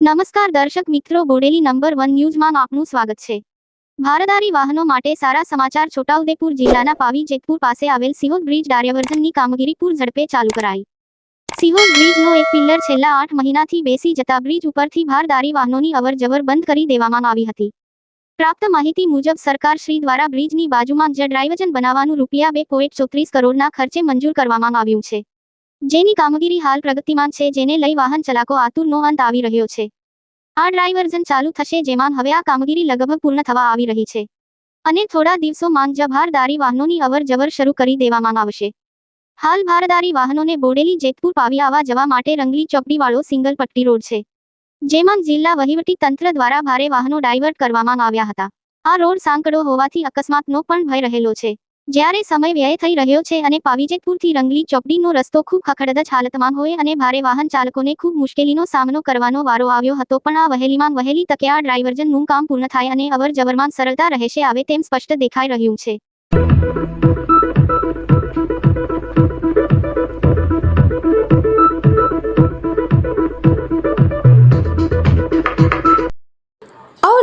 નમસ્કાર દર્શક મિત્રો, બોડેલી નંબર વન ન્યૂઝમાં આપનું સ્વાગત છે. ભારદારી વાહનો માટે સારા સમાચાર છોટાઉદેપુર જિલ્લાના પાવી જેતપુર પાસે આવેલ સિહોદ બ્રિજ ડાર્યવર્ધનની કામગીરી પૂર ઝડપે ચાલુ કરાઈ. સિહોદ બ્રિજનો એક પિલ્લર છેલ્લા આઠ મહિનાથી બેસી જતા બ્રિજ ઉપરથી ભારદારી વાહનોની અવરજવર બંધ કરી દેવામાં આવી હતી. પ્રાપ્ત માહિતી મુજબ સરકાર શ્રી દ્વારા બ્રિજની બાજુમાં જ ડ્રાઇવજન બનાવવાનું રૂપિયા બે પોઈન્ટ ચોત્રીસ કરોડના ખર્ચે મંજૂર કરવામાં આવ્યું છે. જેની કામગીરી હાલ પ્રગતિમાન છે, જેને લઈ વાહન ચલાકો આતુરનો અંત આવી રહ્યો છે. આ ડ્રાઈવર્ઝન ચાલુ થશે, જેમાં હવે આ કામગીરી લગભગ પૂર્ણ થવા આવી રહી છે. અને થોડા દિવસોમાં જ ભારદારી વાહનોની અવર જવર શરૂ કરી દેવામાં આવશે. હાલ ભારદારી વાહનોને બોડેલી જેતપુર પાવી આવવા જવા માટે રંગલી ચોકડીવાળો સિંગલ પટ્ટી રોડ છે. જેમાં જિલ્લા વહીવટી તંત્ર દ્વારા ભારે વાહનો ડાયવર્ટ કરવામાં આવ્યા હતા. આ રોડ સાંકડો હોવાથી અકસ્માતનો પણ ભય રહેલો છે. જ્યારે સમય વ્યય થઈ રહ્યો છે અને પાવીજેતપુરથી રંગલી ચોકડીનો રસ્તો ખૂબ ખખડદજ હાલતમાં હોય અને ભારે વાહન ચાલકોને ખૂબ મુશ્કેલીનો સામનો કરવાનો વારો આવ્યો હતો, પણ આ વહેલીમાં વહેલી તકે આ ડ્રાઇવર્જનનું કામ પૂર્ણ થાય અને અવર જવરમાં સરળતા રહેશે આવે તેમ સ્પષ્ટ દેખાઈ રહ્યું છે.